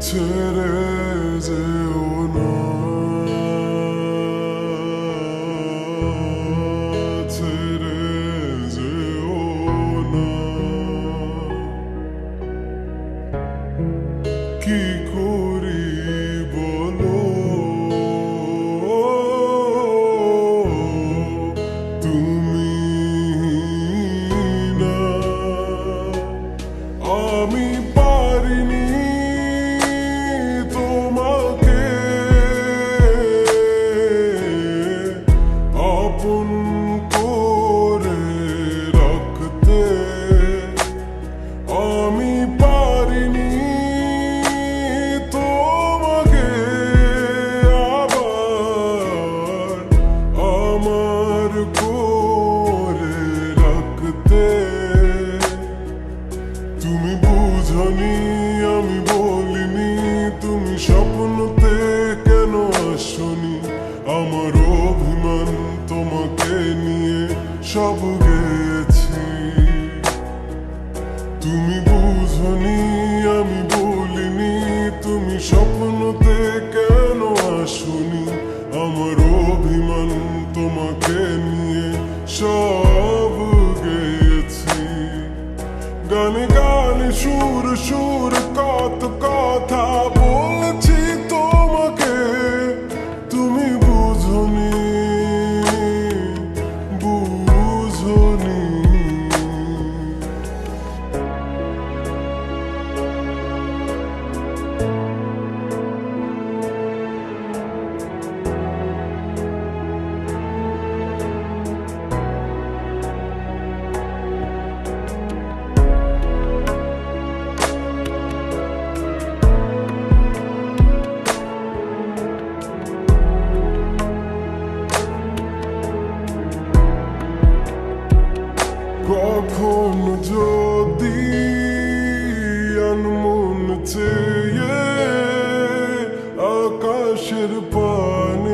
들으세요 আমি পারিনি তোমাকে আবার আমার করে রাখতে। তুমি বুঝনি, আমি বলিনি, তুমি স্বপ্নতে কেন আসনি? আমার অভিমান তোমাকে নিয়ে সব গেছি তুমি স্বপ্নতে কেন আসুনি? আমার অভিমান তোমাকে নিয়ে সব গেছি গানে গানে সুর সুর কত কথা বলছি তোমাকে। তুমি বুঝনি কখন যদি আনমন চেয়ে আকাশের পানে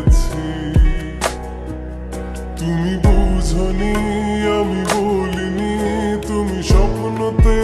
বুঝনি আমি বলিনি তুমি স্বপ্নতে